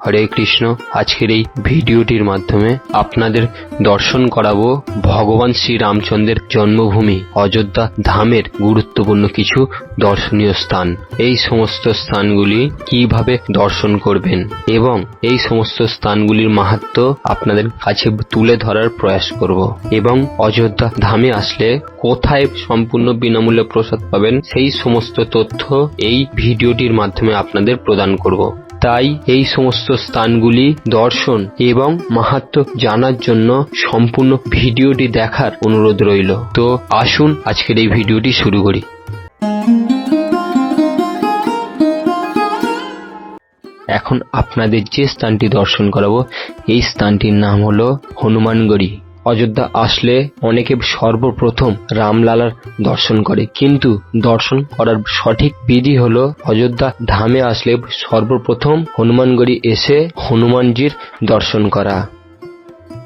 হরে কৃষ্ণ, আজকের এই ভিডিওটির মাধ্যমে আপনাদের দর্শন করাবো ভগবান শ্রী রামচন্দ্রের জন্মভূমি অযোধ্যা ধামের গুরুত্বপূর্ণ কিছু দর্শনীয় স্থান। এই সমস্ত স্থানগুলি কীভাবে দর্শন করবেন এবং এই সমস্ত স্থানগুলির মাহাত্ম্য আপনাদের কাছে তুলে ধরার প্রয়াস করব এবং অযোধ্যা ধামে আসলে কোথায় সম্পূর্ণ বিনামূল্যে প্রসাদ পাবেন সেই সমস্ত তথ্য এই ভিডিওটির মাধ্যমে আপনাদের প্রদান করব। তাই এই সমস্ত স্থানগুলি দর্শন এবং মাহাত্ম্য জানার জন্য সম্পূর্ণ ভিডিওটি দেখার অনুরোধ রইল। তো আসুন আজকের এই ভিডিওটি শুরু করি। এখন আপনাদের যে স্থানটি দর্শন করাবো, এই স্থানটির নাম হলো হনুমানগড়ি। অযোধ্যা আসলে অনেকে সর্বপ্রথম রামলালার দর্শন করে। কিন্তু দর্শন করার সঠিক বিধি হলো অযোধ্যা ধামে আসলে সর্বপ্রথম হনুমানগড়ি এসে হনুমানজির দর্শন করা।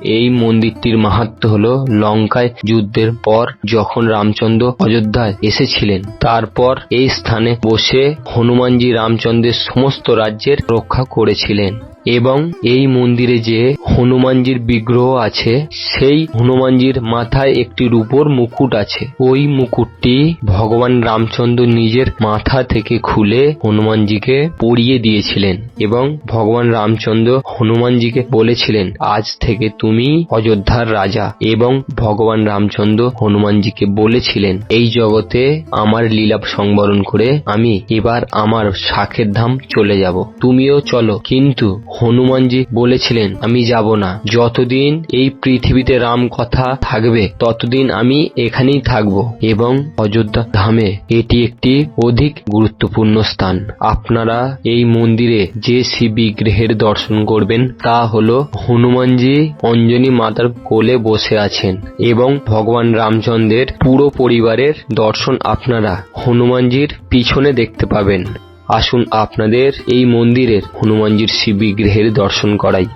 এই মন্দিরটির মাহাত্ম্য হল লঙ্কায় যুদ্ধের পর যখন রামচন্দ্র অযোধ্যায় এসেছিলেন, তারপর এই স্থানে বসে হনুমানজি রামচন্দ্রের সমস্ত রাজ্যের রক্ষা করেছিলেন। এবং এই মন্দিরে যে হনুমানজির বিগ্রহ আছে, সেই হনুমানজির মাথায় একটি রূপোর মুকুট আছে। ওই মুকুটটি ভগবান রামচন্দ্র নিজের মাথা থেকে খুলে হনুমানজিকে পরিয়ে দিয়েছিলেন এবং ভগবান রামচন্দ্র হনুমানজিকে বলেছিলেন, আজ থেকে তুমি অযোধ্যার রাজা। এবং ভগবান রামচন্দ্র হনুমানজিকে বলেছিলেন, এই জগতে আমার লীলা সংবরণ করে আমি এবার আমার শাখের ধাম চলে যাব। তুমিও চলো, কিন্তু হনুমানজি বলেছিলেন, আমি যাব না। যতদিন এই পৃথিবীতে রাম কথা থাকবে, ততদিন আমি এখানেই থাকব এবং অযোধ্যা ধামে। এটি একটি অধিক গুরুত্বপূর্ণ স্থান। আপনারা এই মন্দিরে যে শিব বিগ্রহের দর্শন করবেন, তা হল হনুমানজি অঞ্জনী মাতার কোলে বসে আছেন এবং ভগবান রামচন্দ্রের পুরো পরিবারের দর্শন আপনারা হনুমানজির পিছনে দেখতে পাবেন। আসুন আপনাদের এই মন্দিরের হনুমানজির শিব বিগ্রহের দর্শন করাই।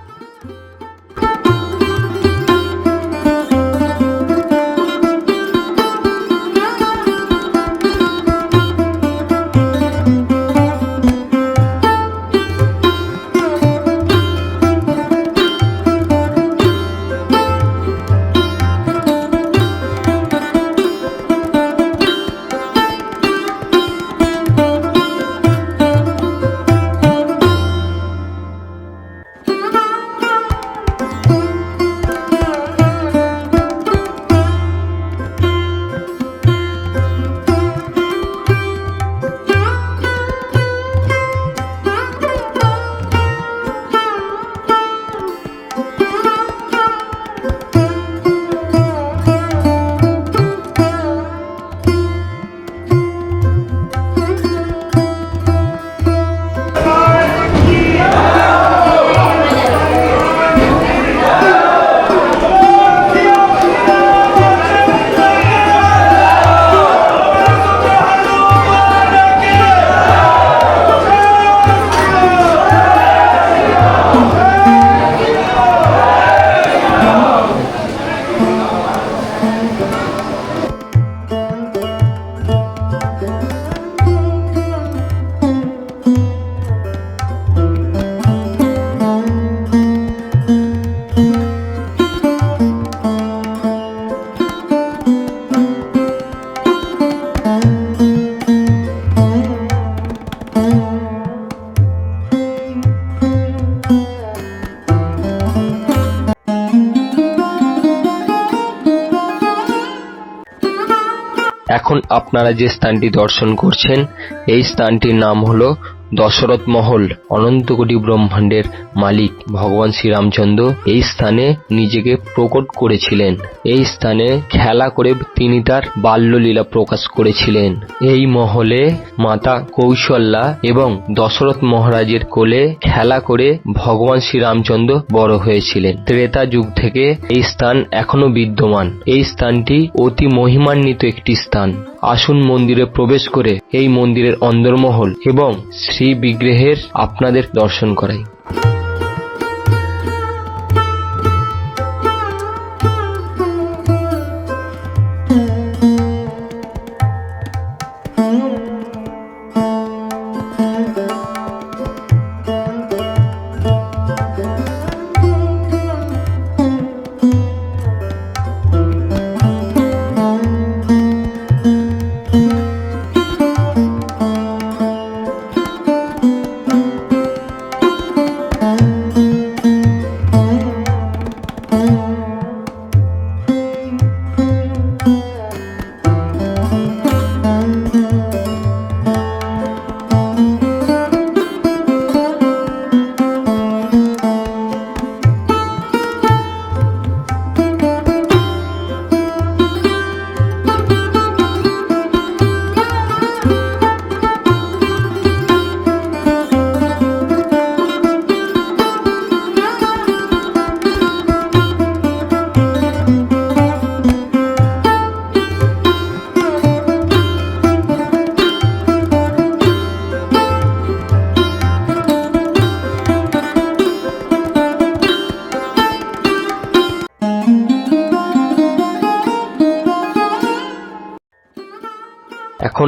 আপনারা যে স্থানটি দর্শন করছেন এই স্থানটির নাম হলো দশরথ মহল অনন্ত কোটি ব্রহ্মাণ্ডের মালিক ভগবান শ্রীরামচন্দ্র এই স্থানে নিজেকে প্রকট করেছিলেন। এই স্থানে খেলা করে তিনি তার বাল্যলীলা প্রকাশ করেছিলেন। এই মহলে মাতা কৌশল্যা এবং দশরথ মহারাজের কোলে খেলা করে ভগবান শ্রীরামচন্দ্র বড় হয়েছিলেন। ত্রেতা যুগ থেকে এই স্থান এখনও বিদ্যমান। এই স্থানটি অতি মহিমান্বিত একটি স্থান। আসুন মন্দিরে প্রবেশ করে এই মন্দিরের অন্দরমহল এবং শ্রী বিগ্রহের আপনাদের দর্শন করাই।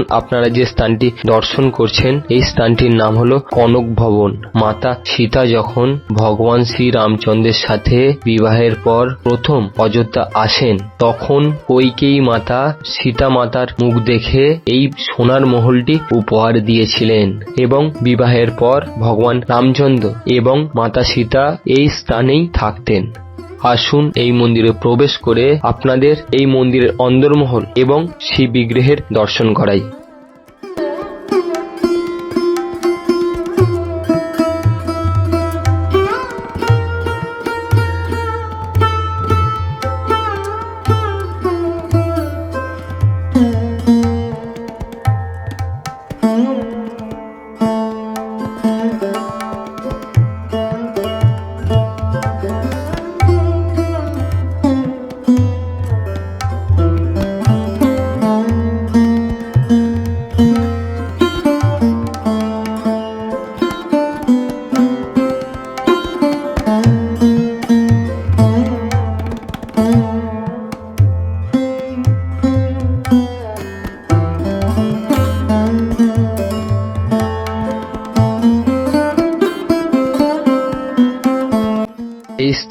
এখন আপনারা যে স্থানটি দর্শন করছেন, এই স্থানটির নাম হলো কনক ভবন। মাতা সীতা যখন ভগবান শ্রী রামচন্দ্রের সাথে বিবাহের পর প্রথম অযোধ্যা আসেন, তখন কৈকেয়ী মাতা সীতা মাতার মুখ দেখে এই সোনার মহলটি উপহার দিয়েছিলেন এবং বিবাহের পর ভগবান রামচন্দ্র এবং মাতা সীতা এই স্থানেই থাকতেন। আসুন এই মন্দিরে প্রবেশ করে আপনাদের এই মন্দিরের অন্দরমহল এবং শিব বিগ্রহের দর্শন করাই।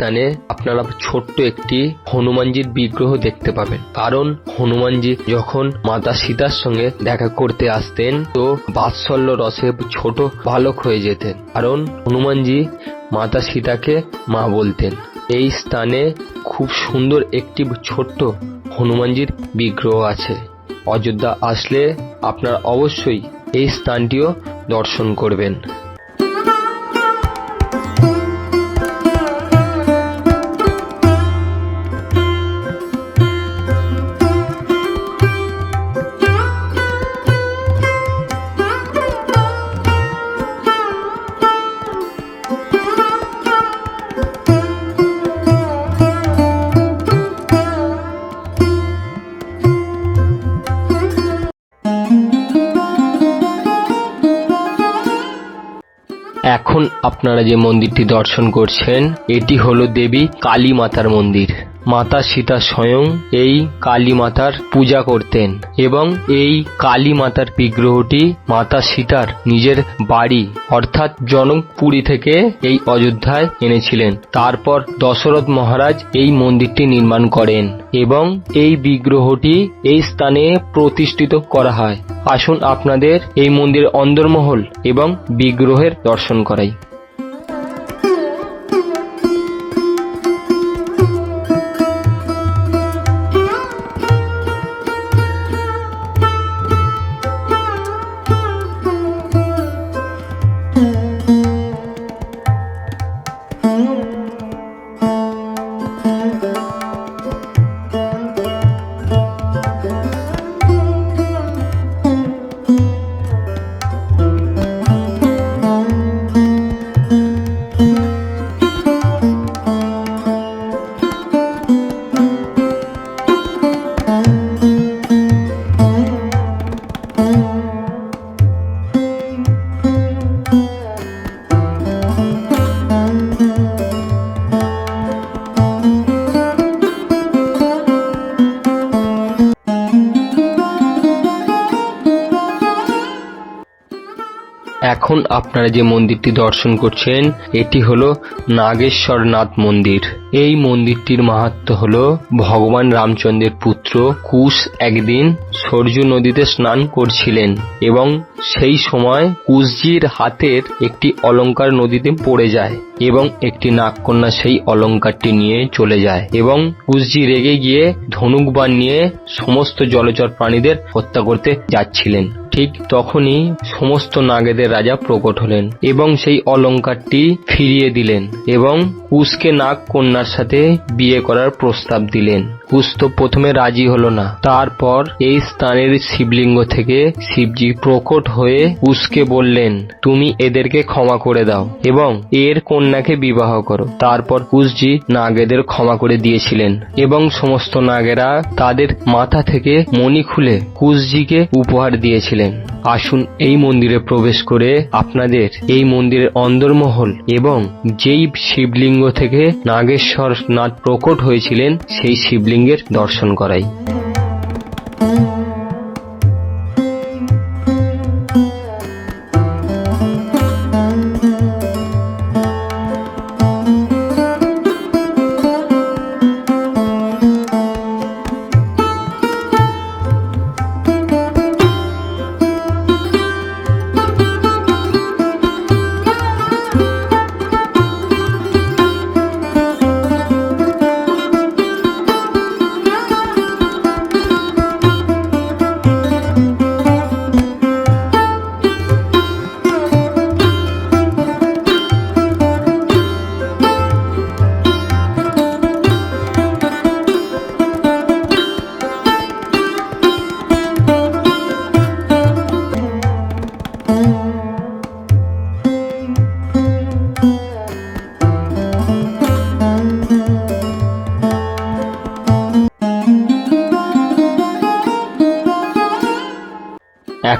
স্থানে আপনারা ছোট্ট একটি হনুমানজির বিগ্রহ দেখতে পাবেন। কারণ হনুমানজি যখন মাতা সীতার সঙ্গে দেখা করতে আসতেন, তো বাৎসল্য রসে ছোট বালক হয়ে যেতেন। কারণ হনুমানজি মাতা সীতাকে মা বলতেন। এই স্থানে খুব সুন্দর একটি ছোট্ট হনুমানজির বিগ্রহ আছে। অযোধ্যা আসলে আপনারা অবশ্যই এই স্থানটিও দর্শন করবেন। এখন আপনারা যে মন্দিরটি দর্শন করছেন এটি হলো দেবী কালী মাতার মন্দির। মাতা সীতা স্বয়ং এই কালী মাতার পূজা করতেন এবং এই কালী মাতার বিগ্রহটি মাতা সীতার নিজের বাড়ি, অর্থাৎ জনকপুরী থেকে এই অযোধ্যায় এনেছিলেন। তারপর দশরথ মহারাজ এই মন্দিরটি নির্মাণ করেন এবং এই বিগ্রহটি এই স্থানে প্রতিষ্ঠিত করা হয়। আসুন আপনাদের এই মন্দিরের অন্দরমহল এবং বিগ্রহের দর্শন করাই। এখন আপনারা যে মন্দিরটি দর্শন করছেন, এটি হল নাগেশ্বরনাথ মন্দির। এই মন্দিরটির মাহাত্ম হল ভগবান রামচন্দ্রের পুত্র কুশ একদিন সরজু নদীতে স্নান করছিলেন এবং সেই সময় কুশজির হাতের একটি অলংকার নদীতে পড়ে যায় এবং একটি নাগকন্যা সেই অলংকারটি নিয়ে চলে যায় এবং কুশজি রেগে গিয়ে ধনুক বাণ নিয়ে সমস্ত জলচর প্রাণীদের হত্যা করতে যাচ্ছিলেন। ঠিক তখনই সমস্ত নাগেদের রাজা প্রকট হলেন এবং সেই অলংকারটি ফিরিয়ে দিলেন এবং কুশকে নাগ কন্যার সাথে বিয়ে করার প্রস্তাব দিলেন। তো প্রথমে রাজি হলো না। তারপর এই স্থানের শিবলিঙ্গ থেকে শিবজি প্রকট হয়ে কুশকে বললেন, তুমি এদেরকে ক্ষমা করে দাও এবং এর কন্যাকে বিবাহ করো। তারপর কুশজি নাগেদের ক্ষমা করে দিয়েছিলেন এবং সমস্ত নাগেরা তাদের মাথা থেকে মণি খুলে কুশজিকে উপহার দিয়েছিলেন। আসুন এই মন্দিরে প্রবেশ করে আপনাদের এই মন্দিরের অন্দরমহল এবং যেই শিবলিঙ্গ থেকে নাগেশ্বর নাথ প্রকট হয়েছিলেন, সেই শিবলিঙ্গের দর্শন করাই।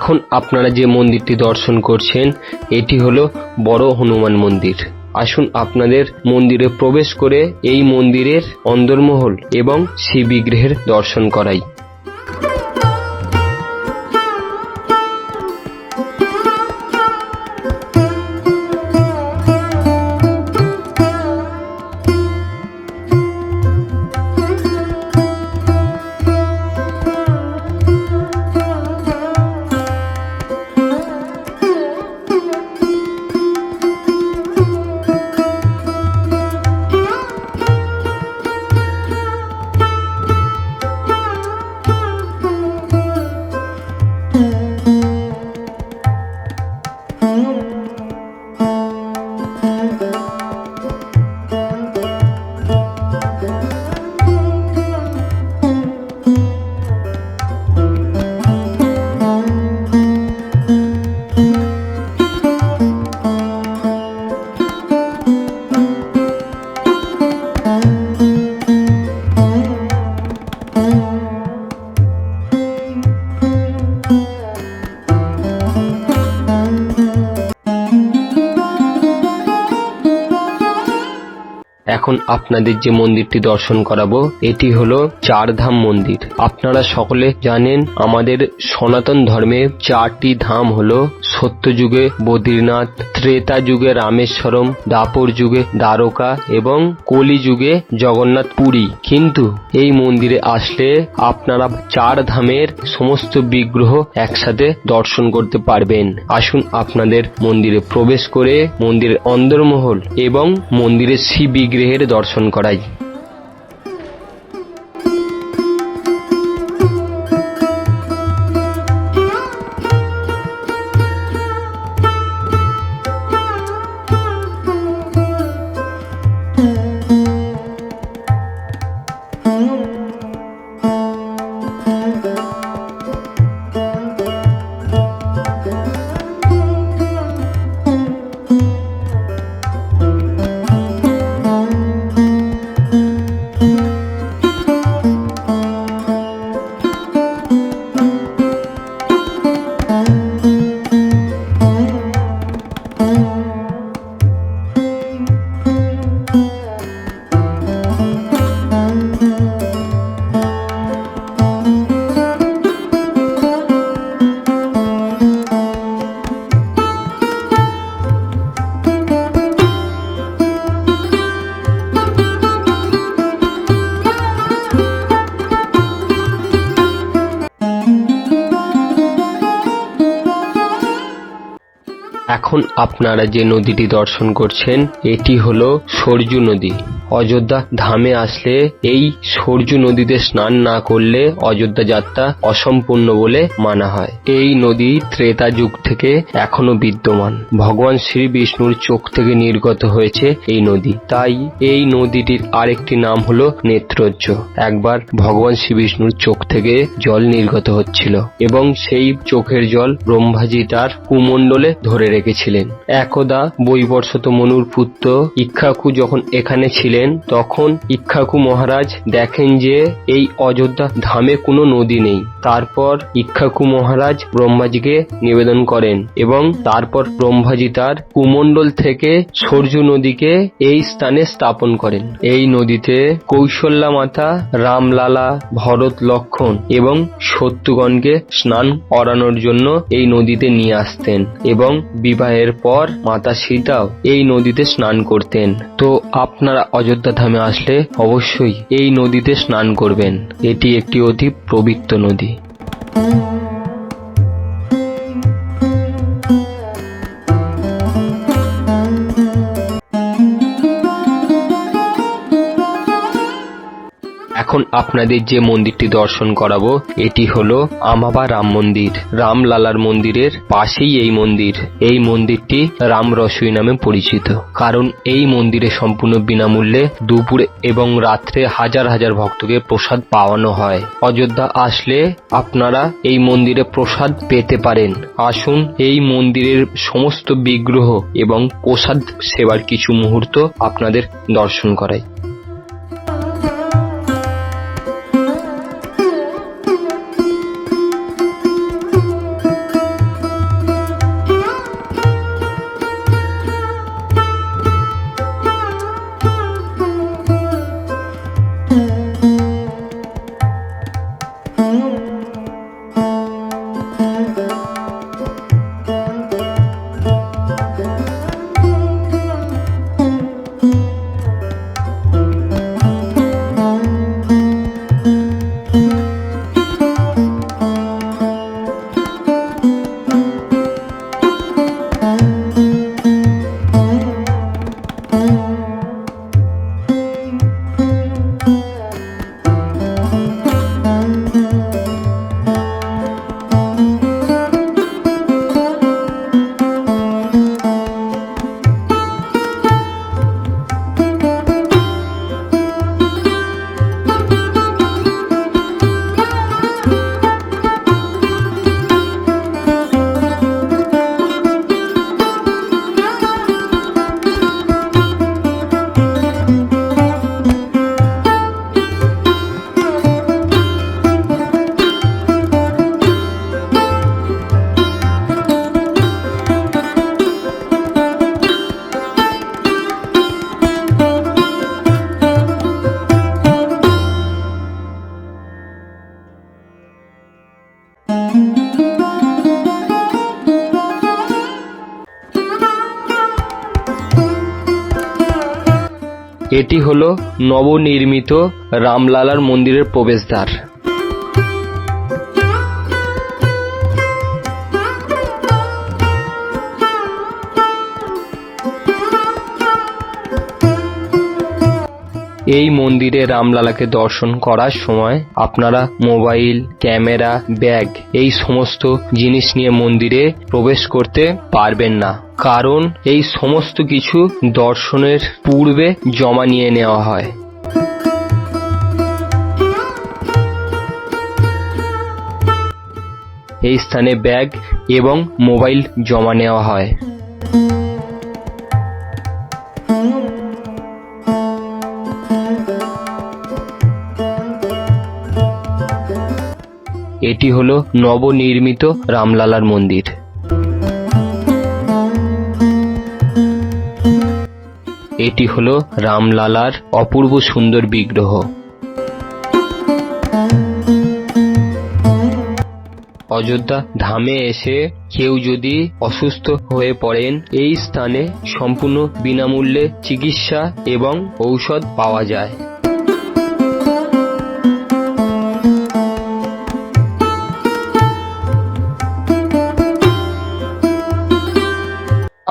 এখন আপনারা যে মন্দিরটি দর্শন করছেন, এটি হলো বড় হনুমান মন্দির। আসুন আপনাদের মন্দিরে প্রবেশ করে এই মন্দিরের অন্দরমহল এবং শিববিগ্রহের দর্শন করাই। আপনাদের যে মন্দিরটি দর্শন করাবো, এটি হলো চারধাম মন্দির। আপনারা সকলে জানেন, আমাদের সনাতন ধর্মে চারটি ধাম হলো সত্যযুগে বদ্রীনাথ ত্রেতা যুগে রামেশ্বরম, দাপর যুগে দ্বারকা এবং কলি যুগে জগন্নাথ পুরী। কিন্তু এই মন্দিরে আসলে আপনারা চার ধামের সমস্ত বিগ্রহ একসাথে দর্শন করতে পারবেন। আসুন আপনাদের মন্দিরে প্রবেশ করে মন্দিরের অন্দরমহল এবং মন্দিরের শিব বিগ্রহের দর্শন করাই। এখন আপনারা যে নদীটি দর্শন করছেন এটি হল সরজু নদী। অযোধ্যা ধামে আসলে এই সরজু নদীতে স্নান না করলে অযোধ্যা যাত্রা অসম্পূর্ণ বলে মানা হয়। এই নদী ত্রেতা যুগ থেকে এখনও বিদ্যমান। ভগবান শ্রী বিষ্ণুর চোখ থেকে নির্গত হয়েছে এই নদী। তাই এই নদীটির আরেকটি নাম হলো নেত্রজ্জ। একবার ভগবান শ্রী বিষ্ণুর চোখ থেকে জল নির্গত হচ্ছিল এবং সেই চোখের জল ব্রহ্মাজি তার কুমণ্ডলে ধরে রেখেছিলেন। একদা বৈবর্ষত মনুর পুত্র ইক্ষাকু যখন এখানে ছিলেন তখন ইক্ষাকু মহারাজ দেখেন যে এই অযোধ্যা ধামে কোনো নদী নেই। তারপর ইক্ষাকু মহারাজ ব্রহ্মাজিকে নিবেদন করেন এবং তারপর ব্রহ্মাজি তার কুমণ্ডল থেকে সূর্য নদীকে এই স্থানে স্থাপন করেন। এই নদীতে কৌশল্যা মাতা রামলালা, ভরত লক্ষণ এবং শত্রুগণকে স্নান করানোর জন্য এই নদীতে নিয়ে আসতেন এবং বিবাহের পর মাতা সীতাও এই নদীতে স্নান করতেন। তো আপনারা অযোধ্যা ধামে আসলে অবশ্যই এই নদীতে স্নান করবেন। এটি একটি অতি পবিত্র নদী। এখন আপনাদের যে মন্দিরটি দর্শন করাবো, এটি হলো আমাবা রাম মন্দির। রামলালার মন্দিরের পাশেই এই মন্দির। এই মন্দিরটি রাম রসই নামে পরিচিত। কারণ এই মন্দিরে সম্পূর্ণ বিনামূল্যে দুপুরে এবং রাত্রে হাজার হাজার ভক্তকে প্রসাদ পাওয়ানো হয়। অযোধ্যা আসলে আপনারা এই মন্দিরে প্রসাদ পেতে পারেন। আসুন এই মন্দিরের সমস্ত বিগ্রহ এবং প্রসাদ সেবার কিছু মুহূর্ত আপনাদের দর্শন করাই। এটি হল নবনির্মিত রামলালার মন্দিরের প্রবেশদ্বার। এই মন্দিরে রামলালাকে দর্শন করার সময় আপনারা মোবাইল, ক্যামেরা, ব্যাগ এই সমস্ত জিনিস নিয়ে মন্দিরে প্রবেশ করতে পারবেন না। কারণ এই সমস্ত কিছু দর্শনের পূর্বে জমা নিয়ে নেওয়া হয়। এই স্থানে ব্যাগ এবং মোবাইল জমা নেওয়া হয়। এটি হলো নবনির্মিত রামলালার মন্দির। এটি হল রামলালার অপূর্ব সুন্দর বিগ্রহ। অযোধ্যা ধামে এসে কেউ যদি অসুস্থ হয়ে পড়েন, এই স্থানে সম্পূর্ণ বিনামূল্যে চিকিৎসা এবং ঔষধ পাওয়া যায়।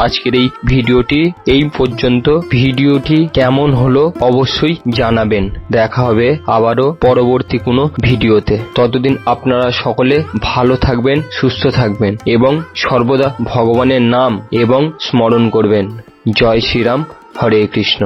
আজকের এই ভিডিওটি এই পর্যন্ত। ভিডিওটি কেমন হলো অবশ্যই জানাবেন। দেখা হবে আবারও পরবর্তী কোনো ভিডিওতে। ততদিন আপনারা সকলে ভালো থাকবেন, সুস্থ থাকবেন এবং সর্বদা ভগবানের নাম এবং স্মরণ করবেন। জয় শ্রীরাম, হরে কৃষ্ণ।